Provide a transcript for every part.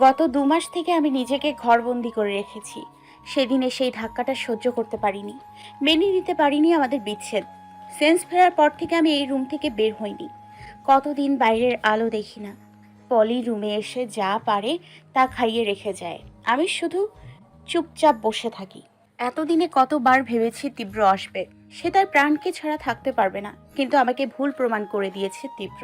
গত দু মাস থেকে আমি নিজেকে ঘরবন্দি করে রেখেছি। সেদিনে সেই ধাক্কাটা সহ্য করতে পারিনি। মেনে নিতে পারিনি আমাদের বিচ্ছেদ। সেন্স ফেরার পর থেকে আমি এই রুম থেকে বের হইনি। কতদিন বাইরের আলো দেখি না। পলি রুমে এসে যা পারে তা খাইয়ে রেখে যায়। আমি শুধু চুপচাপ বসে থাকি। এতদিনে কতবার ভেবেছি তীব্র আসবে। সে তার প্রাণকে ছাড়া থাকতে পারবে না, কিন্তু আমাকে ভুল প্রমাণ করে দিয়েছে তীব্র।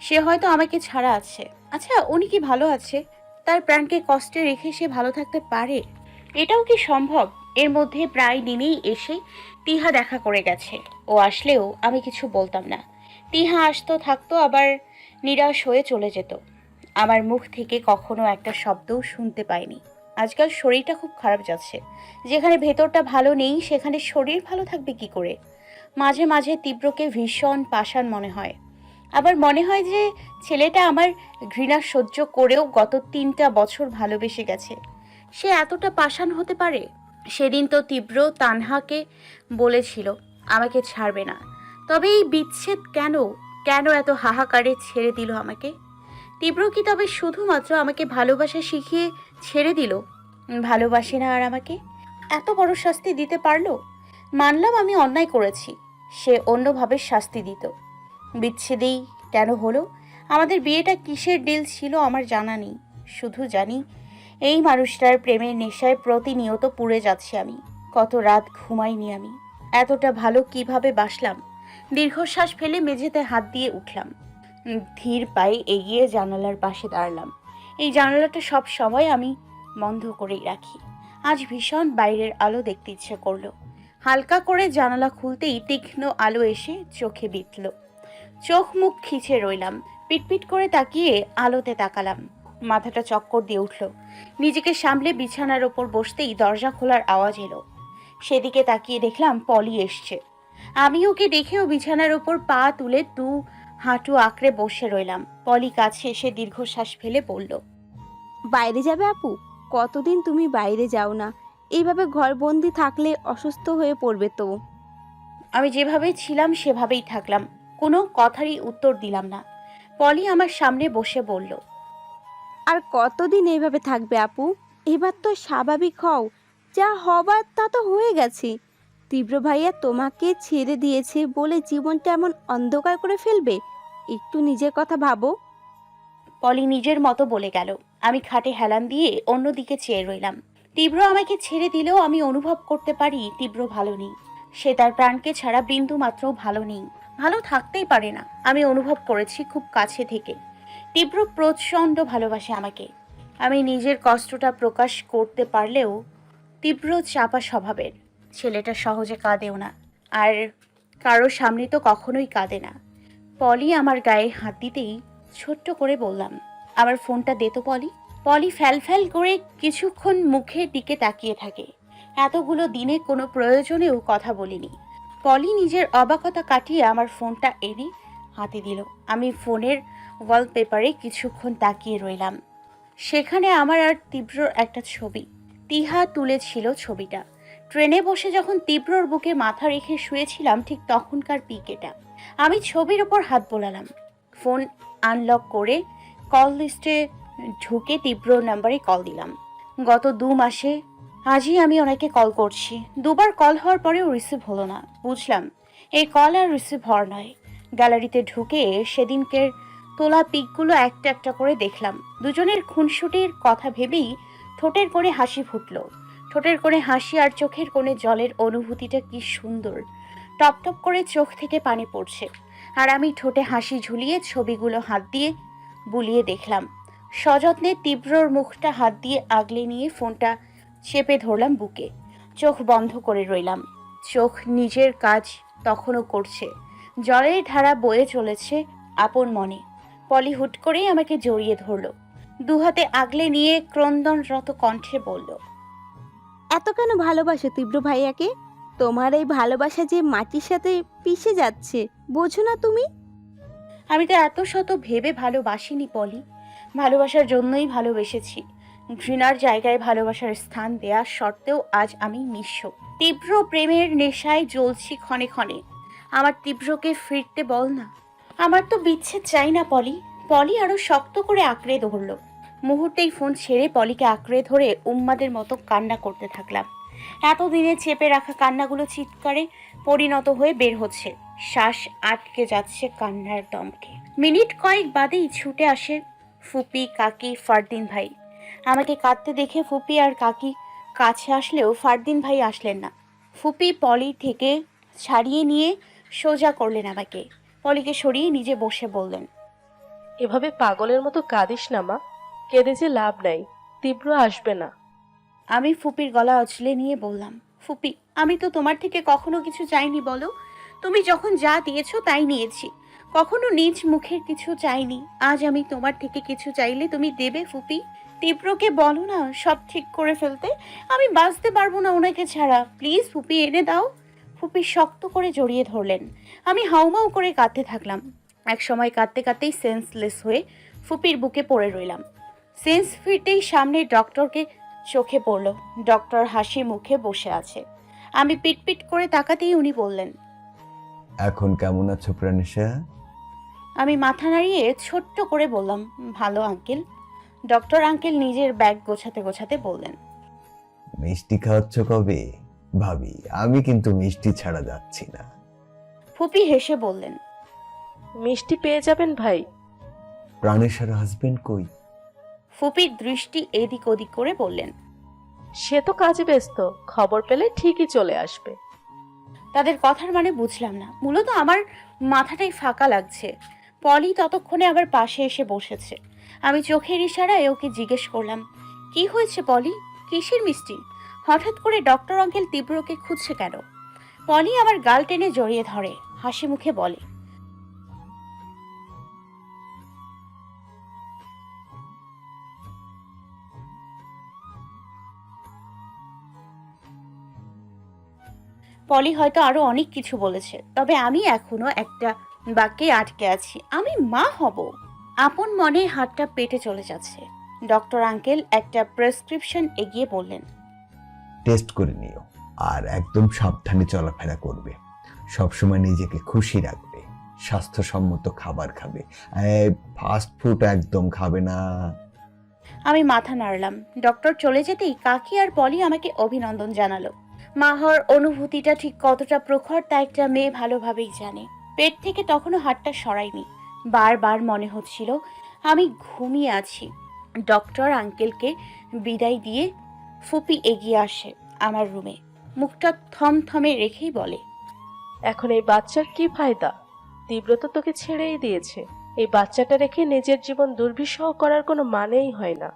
সে হয়তো আমাকে ছাড়া আছে। আচ্ছা উনি কি ভালো আছে? তার প্রাণকে কষ্টে রেখে সে ভালো থাকতে পারে? এটাও কি সম্ভব? এর মধ্যে প্রায় দিনেই এসে টিহা দেখা করে গেছে। ও আসলেও আমি কিছু বলতাম না। টিহা আসতো, থাকতো, আবার নিরাশ হয়ে চলে যেত। আমার মুখ থেকে কখনো একটা শব্দও শুনতে পাইনি। আজকাল শরীরটা খুব খারাপ যাচ্ছে। যেখানে ভেতরটা ভালো নেই, সেখানে শরীর ভালো থাকবে কি করে? মাঝে মাঝে তীব্রকে ভীষণ পাষাণ মনে হয়। আবার মনে হয় যে ছেলেটা আমার ঘৃণা সহ্য করেও গত তিনটা বছর ভালোবেসে গেছে। সে এতটা পাষাণ হতে পারে? সেদিন তো তীব্র তানহাকে বলেছিল, আমাকে ছাড়বে না। তবে এই বিচ্ছেদ কেন? কেন এত হাহাকারে ছেড়ে দিল আমাকে? তীব্র কি তবে শুধুমাত্র আমাকে ভালোবাসা শিখিয়ে ছেড়ে দিল? ভালোবাসে না আর আমাকে? এত বড় শাস্তি দিতে পারল? মানলাম আমি অন্যায় করেছি। সে অন্যভাবে শাস্তি দিত। বিচ্ছেদেই কেন হলো? আমাদের বিয়েটা কিসের ডিল ছিল আমার জানা নেই। শুধু জানি, এই মানুষটার প্রেমের নেশায় প্রতিনিয়ত পুড়ে যাচ্ছি আমি। কত রাত ঘুমাইনি আমি। এতটা ভালো কীভাবে বাসলাম? দীর্ঘশ্বাস ফেলে মেঝেতে হাত দিয়ে উঠলাম। ধীর পায়ে এগিয়ে জানালার পাশে দাঁড়ালাম। এই জানালাটা সব সময় আমি বন্ধ করেই রাখি। আজ ভীষণ বাইরের আলো দেখতে ইচ্ছে করল। হালকা করে জানালা খুলতেই তীক্ষ্ণ আলো এসে চোখে বিতল চোখ মুখ খিচে রইলাম। পিটপিট করে তাকিয়ে আলোতে তাকালাম। মাথাটা চক্কর দিয়ে উঠল। নিজেকে সামলে বিছানার ওপর বসতেই দরজা খোলার আওয়াজ এলো। সেদিকে তাকিয়ে দেখলাম পলি এসছে। আমি ওকে দেখেও বিছানার ওপর পা তুলে দু হাঁটু আঁকড়ে বসে রইলাম। পলি কাছে এসে দীর্ঘশ্বাস ফেলে বলল বাইরে যাবে আপু? কতদিন তুমি বাইরে যাও না? এইভাবে ঘরবন্দি থাকলে অসুস্থ হয়ে পড়বে তো। আমি যেভাবে ছিলাম সেভাবেই থাকলাম। কোনো কথারই উত্তর দিলাম না। পলি আমার সামনে বসে বলল আর কতদিন এইভাবে থাকবে আপু? এবার তো স্বাভাবিক হও। যা হবার তা তো হয়ে গেছে। তীব্র ভাইয়া তোমাকে ছেড়ে দিয়েছে বলে জীবনটা এমন অন্ধকার করে ফেলবে? একটু নিজের কথা ভাবো। পলি নিজের মতো বলে গেল। আমি খাটে হেলান দিয়ে অন্যদিকে চেয়ে রইলাম। তীব্র আমাকে ছেড়ে দিলেও আমি অনুভব করতে পারি তীব্র ভালো নেই। সে তার প্রাণকে ছাড়া বিন্দু মাত্র ভালো নেই। ভালো থাকতেই পারে না। আমি অনুভব করেছি খুব কাছে থেকে। তীব্র প্রচণ্ড ভালোবাসে আমাকে। আমি নিজের কষ্টটা প্রকাশ করতে পারলেও তীব্র চাপা স্বভাবের। ছেলেটা সহজে কাঁদেও না। আর কারোর সামনে তো কখনোই কাঁদে না। পলি আমার গায়ে হাত দিতেই ছোট্ট করে বললাম, আমার ফোনটা দে তো পলি। পলি ফ্যাল ফ্যাল করে কিছুক্ষণ মুখের দিকে তাকিয়ে থাকে। এতগুলো দিনে কোনো প্রয়োজনেও কথা বলিনি। পলি নিজের অবাকতা কাটিয়ে আমার ফোনটা এনে হাতে দিল। আমি ফোনের ওয়ালপেপারে কিছুক্ষণ তাকিয়ে রইলাম। সেখানে আমার আর তীব্র একটা ছবি। তিহা তুলেছিল ছবিটা। ট্রেনে বসে যখন তীব্রর বুকে মাথা রেখে শুয়েছিলাম, ঠিক তখনকার পিকেটা। আমি ছবির ওপর হাত বোলালাম। ফোন আনলক করে কল লিস্টে ঢুকে তীব্র নাম্বারে কল দিলাম। গত দু মাসে আজই আমি ওনাকে কল করছি। দুবার কল হওয়ার পরেও রিসিভ হলো না। বুঝলাম, এই কল আর রিসিভ হওয়ার নয়। গ্যালারিতে ঢুকে সেদিনকের তোলা পিকগুলো একটা একটা করে দেখলাম। দুজনের খুনসুটির কথা ভেবেই ঠোঁটের কোণে হাসি ফুটলো। ঠোঁটের কোণে হাসি আর চোখের কোণে জলের অনুভূতিটা কি সুন্দর। টপ টপ করে চোখ থেকে পানি পড়ছে। আর আমি ঠোঁটে হাসি ঝুলিয়ে ছবিগুলো হাত দিয়ে বুলিয়ে দেখলাম। সযত্নে তীব্রর মুখটা হাত দিয়ে আগলে নিয়ে ফোনটা চেপে ধরলাম বুকে। চোখ বন্ধ করে রইলাম। চোখ নিজের কাজ তখনও করছে। জলের ধারা বয়ে চলেছে আপন মনে। পলি হুট করেই আমাকে জড়িয়ে ধরলো। দুহাতে আগলে নিয়ে ক্রন্দনরত কণ্ঠে বলল এত কেন ভালোবাসো তীব্র ভাইয়াকে? তোমার এই ভালোবাসা যে মাটির সাথে পিষে যাচ্ছে বোঝো না তুমি? আমি তো এত শত ভেবে ভালোবাসিনি পলি। ভালোবাসার জন্যই ভালোবেসেছি। ঘৃণার জায়গায় ভালোবাসার স্থান দেয়া সত্ত্বেও আজ আমি নিঃস্ব। তীব্র প্রেমের নেশায় জ্বলছি ক্ষণে ক্ষণে। আমার তীব্রকে ফিরতে বল না। আমার তো বিচ্ছেদ চাই না পলি। পলি আরও শক্ত করে আঁকড়ে ধরলো। মুহূর্তেই ফোন ছেড়ে পলিকে আঁকড়ে ধরে উম্মাদের মতো কান্না করতে থাকলাম। এতদিনে চেপে রাখা কান্নাগুলো চিৎকারে পরিণত হয়ে বের হচ্ছে। শ্বাস আটকে যাচ্ছে কান্নার দমকে। মিনিট কয়েক বাদেই ছুটে আসে ফুপি, কাকি, ফারদিন ভাই। আমাকে কাঁদতে দেখে ফুপি আর কাকি কাছে আসলেও ফারদিন ভাই আসলেন না। ফুপি পলি থেকে ছাড়িয়ে নিয়ে সোজা করলেন আমাকে। পলিকে সরিয়ে নিজে বসে বললেন এভাবে পাগলের মতো কাঁদিস না মা। কেঁদে যে লাভ নাই তীব্র আসবে না। আমি ফুপির গলা অচলে নিয়ে বললাম ফুপি আমি তো তোমার থেকে কখনো কিছু চাইনি বলো। তুমি যখন যা দিয়েছ তাই নিয়েছি। কখনো নিজ মুখের কিছু চাইনি। আজ আমি তোমার থেকে কিছু চাইলে তুমি দেবে ফুপি? তীব্রকে বলো না সব ঠিক করে ফেলতে। আমি বাঁচতে পারব না ওনাকে ছাড়া। প্লিজ ফুপি এনে দাও। ফুপি শক্ত করে জড়িয়ে ধরলেন। আমি হাউমাউ করে কাঁদতে থাকলাম। এক সময় কাঁদতে কাঁদতেই সেন্সলেস হয়ে ফুপির বুকে পড়ে রইলাম। সেন্স ফিরতেই সামনে ডক্টরকে চোখে পড়ল। ডক্টর হাসি মুখে বসে আছে। আমি পিটপিট করে তাকাতেই উনি বললেন এখন কেমন আছো প্রাণেশা আমি মাথা নাড়িয়ে ছোট্ট করে বললাম ভালো আঙ্কেল ডক্টর আঙ্কেল নিজের ব্যাগ গোছাতে গোছাতে বললেন মিষ্টি খাওয়াচ্ছ কবে? ভাবি আমি কিন্তু মিষ্টি ছাড়া যাচ্ছি না। ফুপি হেসে বললেন মিষ্টি পেয়ে যাবেন ভাই। প্রাণেশার হাজবেন্ড কই? ফুপির দৃষ্টি এদিক ওদিক করে বললেন সে তো কাজে ব্যস্ত খবর পেলে ঠিকই চলে আসবে। তাদের কথার মানে বুঝলাম না মূলত আমার মাথাটাই ফাঁকা লাগছে। পলি ততক্ষণে আবার পাশে এসে বসেছে। আমি চোখের ইশারায় ওকে জিজ্ঞেস করলাম, কি হয়েছে পলি? কিসের মিষ্টি? হঠাৎ করে ডক্টর অঙ্কেল তীব্রকে খুঁজছে কেন? পলি আমার গাল টেনে জড়িয়ে ধরে, হাসি মুখে বলে, পলি হয়তো আরও অনেক কিছু বলেছে, তবে আমি এখনও একটা বাক্যে আটকে আছি, আমি মা হব। আপন মনে হাতটা পেটে চলে যাচ্ছে। ডক্টর আঙ্কেল একটা প্রেসক্রিপশন এগিয়ে বললেন টেস্ট করে নিও আর একদম সাবধানে চলাফেরা করবে। সবসময় নিজেকে খুশি রাখবে স্বাস্থ্যসম্মত খাবার খাবে। ফাস্ট ফুড একদম খাবে না। আমি মাথা নাড়লাম। ডক্টর চলে যেতেই কাকি আর পলি আমাকে অভিনন্দন জানালো। মা হওয়ার অনুভূতিটা ঠিক কতটা প্রখর তা একটা মেয়ে ভালোভাবেই জানে। পেট থেকে তখনও হাতটা সরাইনি বারবার মনে হচ্ছিল আমি ঘুমিয়ে আছি। ডক্টর আঙ্কেলকে বিদায় দিয়ে ফুপি এগিয়ে আসে আমার রুমে। মুখটা থমথমে রেখেই বলে এখন এই বাচ্চার কি ফায়দা? তীব্র তো তোকে ছেড়েই দিয়েছে। এই বাচ্চাটা রেখে নিজের জীবন দুর্বিষহ করার কোনো মানেই হয় না।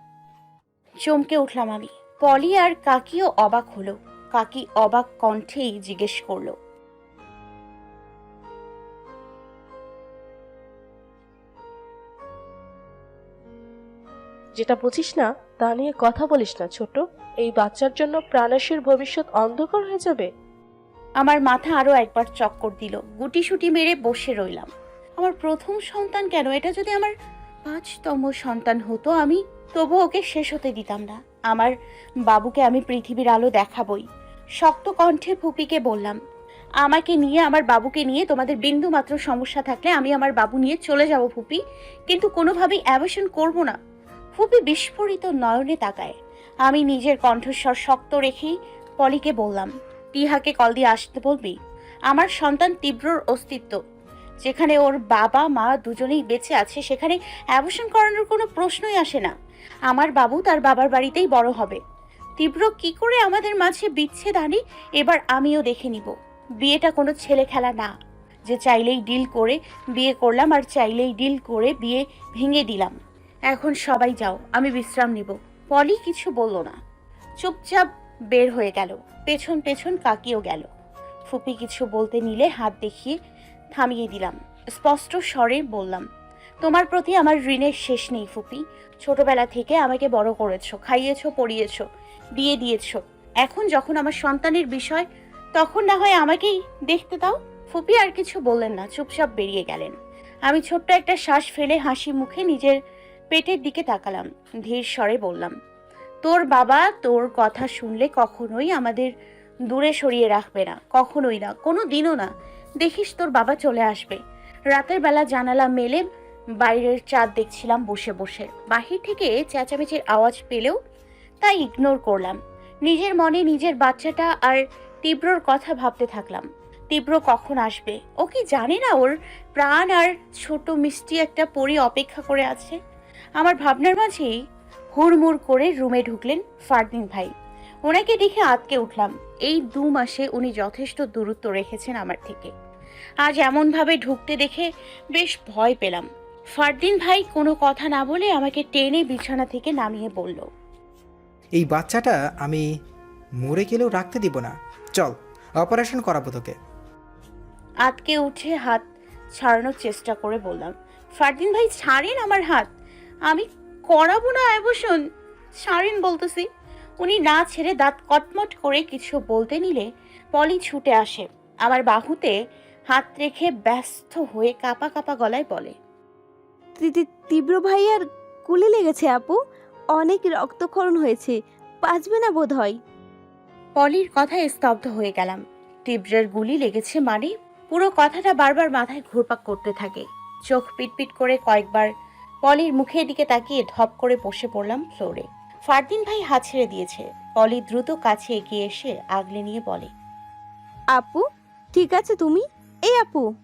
চমকে উঠলাম আমি। পলি আর কাকিও অবাক হলো। কাকি অবাক কণ্ঠেই জিজ্ঞেস করল যেটা বুঝিস না, তা নিয়ে কথা বলিস না ছোট এই বাচ্চার জন্য প্রাণেশের ভবিষ্যৎ অন্ধকার হয়ে যাবে। আমার মাথা আরও একবার চক্কর দিল। গুটিসুটি মেরে বসে রইলাম। আমার প্রথম সন্তান কেন? এটা যদি আমার পাঁচতম সন্তান হতো, আমি তবু ওকে শেষ হতে দিতাম না। আমার বাবুকে আমি পৃথিবীর আলো দেখাবই। শক্ত কণ্ঠে ফুপিকে বললাম, আমাকে নিয়ে, আমার বাবুকে নিয়ে তোমাদের বিন্দু মাত্র সমস্যা থাকলে আমি আমার বাবু নিয়ে চলে যাব ফুপি। কিন্তু কোনোভাবেই অ্যাবেশন করব না। ফুপি বিস্ফোরিত নয়নে তাকায়। আমি নিজের কণ্ঠস্বর শক্ত রেখেই পলিকে বললাম টিহাকে কল দিয়ে আসতে বলবি? আমার সন্তান তীব্রর অস্তিত্ব। যেখানে ওর বাবা, মা দুজনেই বেঁচে আছে, সেখানে অ্যাবর্শন করানোর কোনো প্রশ্নই আসে না। আমার বাবু তার বাবার বাড়িতেই বড় হবে। তীব্র কি করে আমাদের মাঝে বিচ্ছেদ আনি, এবার আমিও দেখে নিব। বিয়েটা কোনো ছেলে খেলা না। যে চাইলেই ডিল করে বিয়ে করলাম, আর চাইলেই ডিল করে বিয়ে ভেঙে দিলাম। এখন সবাই যাও, আমি বিশ্রাম নিব। পলি কিছু বলল না। চুপচাপ বের হয়ে গেল। পেছন পেছন কাকিও গেল। ফুপি কিছু বলতে নিলে হাত দেখিয়ে থামিয়ে দিলাম। স্পষ্ট স্বরে বললাম, তোমার প্রতি আমার ঋণের শেষ নেই ফুপি। ছোটবেলা থেকে আমাকে বড় করেছ, খাইয়েছো, পড়িয়েছো, বিয়ে দিয়েছ। এখন যখন আমার সন্তানের বিষয়, তখন না হয় আমাকেই দেখতে দাও। ফুপি আর কিছু বললেন না, চুপচাপ বেরিয়ে গেলেন। আমি ছোট্ট একটা শ্বাস ফেলে হাসি মুখে নিজের পেটের দিকে তাকালাম, ধীর স্বরে বললাম, তোর বাবা তোর কথা শুনলে কখনোই আমাদের দূরে সরিয়ে রাখবে না, কখনোই না, কোনো দিনও না। দেখিস তোর বাবা চলে আসবে। রাতের বেলা জানালা মেলে বাইরের চাঁদ দেখছিলাম বসে বসে। বাহির থেকে চেঁচামেচির আওয়াজ পেলেও তা ইগনোর করলাম। নিজের মনে নিজের বাচ্চাটা আর তীব্রর কথা ভাবতে থাকলাম, তীব্র কখন আসবে? ও কি জানে না ওর প্রাণ আর ছোট মিষ্টি একটা পরি অপেক্ষা করে আছে? আমার ভাবনার মাঝেই হুড়মুড় করে রুমে ঢুকলেন ফারদিন ভাই। ওনাকে দেখে আতকে উঠলাম। এই দু মাসে উনি যথেষ্ট দূরত্ব রেখেছেন আমার থেকে। আজ এমনভাবে ঢুকতে দেখে বেশ ভয় পেলাম। ফারদিন ভাই কোনো কথা না বলে আমাকে টেনে বিছানা থেকে নামিয়ে বলল এই বাচ্চাটা আমি মরে গেলেও রাখতে দিব না। চল অপারেশন করাবো তোকে। আতকে উঠে হাত ছাড়ানোর চেষ্টা করে বললাম ফারদিন ভাই ছাড়েন আমার হাত। আমি করাবো না এবসন ছাড়েন বলতেছি উনি না ছেড়ে দাঁত কটমট করে কিছু বলতে নিলে পলি ছুটে আসে। আমার বাহুতে হাত রেখে ব্যস্ত হয়ে কাপা কাপা গলায় বলে তীব্র ভাইয়ার গুলি লেগেছে আপু। অনেক রক্তক্ষরণ হয়েছে। বাঁচবে না বোধ হয় পলির কথায় স্তব্ধ হয়ে গেলাম। তীব্রের গুলি লেগেছে মানে পুরো কথাটা বারবার মাথায় ঘুরপাক করতে থাকে। চোখ পিটপিট করে কয়েকবার পলির মুখের দিকে তাকিয়ে ধপ করে বসে পড়লাম ফ্লোরে। ফারদিন ভাই হাত ছেড়ে দিয়েছে। পলি দ্রুত কাছে এগিয়ে এসে আগলে নিয়ে বলে আপু ঠিক আছে তুমি? এই আপু।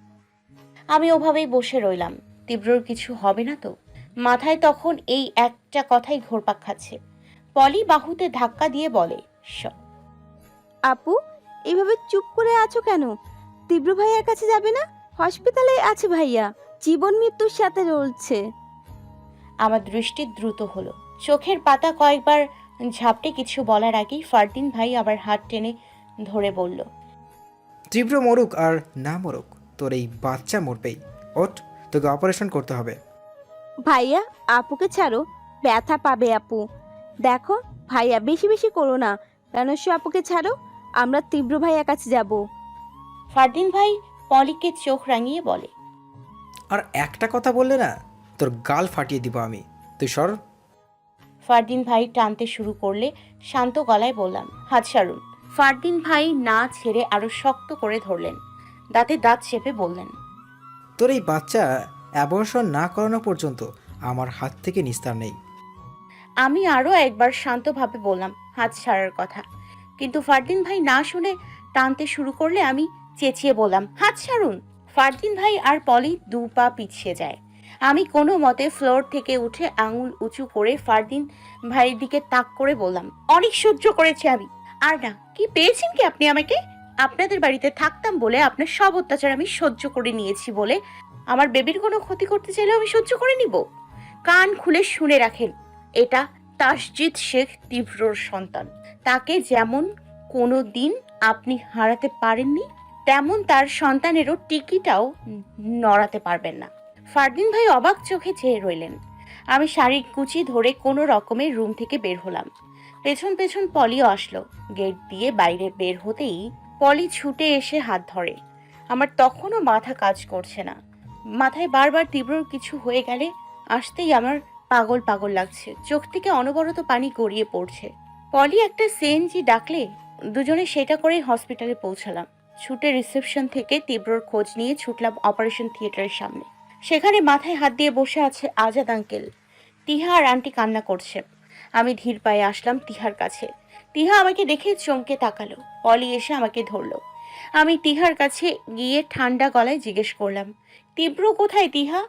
আমি ওভাবেই বসে রইলাম। তীব্রর কিছু হবে না তো? মাথায় তখন এই একটা কথাই ঘোরপাক খাচ্ছে। পলি বাহুতে ধাক্কা দিয়ে বলে "শ- আপু এভাবে চুপ করে আছো কেন? তীব্র ভাইয়ার কাছে যাবে না? হসপিটালে আছে ভাইয়া। জীবন মৃত্যুর সাথে রয়েছে আমার দৃষ্টি দ্রুত হলো। চোখের পাতা কয়েকবার ঝাপটে কিছু বলার আগেই ফারদিন ভাই আবার হাত টেনে ধরে বলল তীব্র মরুক আর না মরুক তোর এই বাচ্চা মরবেই। ওট তোকে অপারেশন করতে হবে। ভাইয়া আপুকে ছাড়ো ব্যথা পাবে আপু। দেখো ভাইয়া বেশি বেশি করো না রানস্য আপুকে ছাড়ো আমরা তীব্র ভাইয়ার কাছে যাব। ফারদিন ভাই পলিকে চোখ রাঙিয়ে বলে আর একটা কথা বললে না তোর গাল ফাটিয়ে দিব আমি। তুই সর। ফারদিন ভাই টানতে শুরু করলে শান্ত গলায় বললাম হাত সারুন। ফারদিন ভাই না ছেড়ে আরও শক্ত করে ধরলেন। দাঁতে দাঁত চেপে বললেন তোর এই বাচ্চা অ্যাবর্শন না করানো পর্যন্ত আমার হাত থেকে নিস্তার নেই। আমি আরও একবার শান্তভাবে বললাম হাত ছাড়ার কথা। কিন্তু ফারদিন ভাই না শুনে টানতে শুরু করলে আমি চেঁচিয়ে বললাম হাত ছাড়ুন ফারদিন ভাই আর পলি দু পা পিছিয়ে যায়। আমি কোনো মতে ফ্লোর থেকে উঠে আঙুল উঁচু করে ফারদিন ভাইয়ের দিকে তাক করে বললাম, অনেক সহ্য করেছি আমি। আর না, কি পেয়েছেন কি আপনি আমাকে? আপনাদের বাড়িতে থাকতাম বলে আপনার সব অত্যাচার আমি সহ্য করে নিয়েছি বলে আমার বেবির কোনো ক্ষতি করতে চাইলেও আমি সহ্য করে নিব। কান খুলে শুনে রাখেন, এটা তাসজিৎ শেখ তীব্রর সন্তান। তাকে যেমন কোনো দিন আপনি হারাতে পারেননি, তেমন তার সন্তানেরও টিকিটাও নড়াতে পারবেন না। ফারদিন ভাই অবাক চোখে চেয়ে রইলেন। আমি শাড়ি কুচি ধরে কোনো রকমের রুম থেকে বের হলাম। পেছন পেছন পলিও আসলো। গেট দিয়ে বাইরে বের হতেই পলি ছুটে এসে হাত ধরে। আমার তখনও মাথা কাজ করছে না। মাথায় বারবার তীব্র কিছু হয়ে গেলে আসতেই আমার পাগল পাগল লাগছে। চোখ থেকে অনবরত পানি গড়িয়ে পড়ছে। পলি একটা সিএনজি ডাকলে দুজনে সেটা করেই হসপিটালে পৌঁছালাম। ছুটে রিসেপশন থেকে তীব্রর খোঁজ নিয়ে ছুটলাম অপারেশন থিয়েটারের সামনে। সেখানে মাথায় হাত দিয়ে বসে আছে আজাদ আঙ্কেল। তিহা আর আন্টি কান্না করছে। আমি ধীর পায়ে আসলাম তিহার কাছে। তিহা আমাকে দেখে চমকে তাকালো। পলি এসে আমাকে ধরলো। আমি তিহার কাছে গিয়ে ঠান্ডা গলায় জিজ্ঞেস করলাম, তীব্র কোথায় তিহা?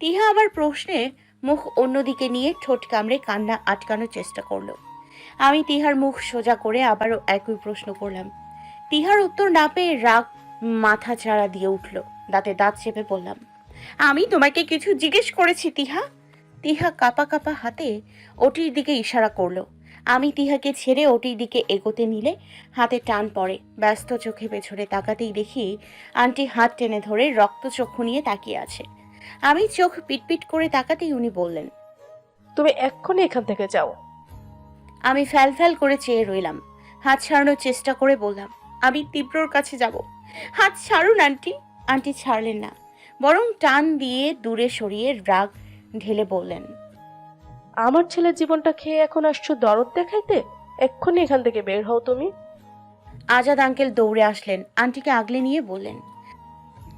তিহা আমার প্রশ্নে মুখ অন্যদিকে নিয়ে ঠোঁট কামড়ে কান্না আটকানোর চেষ্টা করল। আমি তিহার মুখ সোজা করে আবারও একই প্রশ্ন করলাম। তিহার উত্তর না পেয়ে রাগ মাথা চাড়া দিয়ে উঠল। দাঁতে দাঁত চেপে বললাম আমি তোমাকে কিছু জিজ্ঞেস করেছি তিহা। তিহা কাপা কাপা হাতে ওটির দিকে ইশারা করল। আমি তিহাকে ছেড়ে ওটির দিকে এগোতে নিলে হাতে টান পড়ে। ব্যস্ত চোখে পেছনে তাকাতেই দেখি আন্টি হাত টেনে ধরে রক্ত চক্ষু নিয়ে তাকিয়ে আছে। আমি চোখ পিটপিট করে তাকাতেই উনি বললেন তুমি এক্ষুনি এখান থেকে যাও। আমি ফ্যাল ফ্যাল করে চেয়ে রইলাম। হাত ছাড়ানোর চেষ্টা করে বললাম আমি তীব্রর কাছে যাব। হাত ছাড়ুন আন্টি। আন্টি ছাড়লেন না। বরং টান দিয়ে দূরে সরিয়ে রাগ ঢেলে বললেন আমার ছেলের জীবনটা খেয়ে এখন আসছো দরদ দেখাইতে? এক্ষুনি এখান থেকে বের হও তুমি। আজাদ আঙ্কেল দৌড়ে আসলেন আন্টিকে আগলে নিয়ে বললেন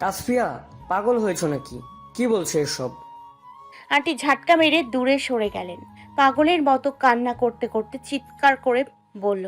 তাসফিয়া পাগল হয়েছ নাকি? কি বলছে এসব? আন্টি ঝাটকা মেরে দূরে সরে গেলেন পাগলের মতো কান্না করতে করতে চিৎকার করে বলল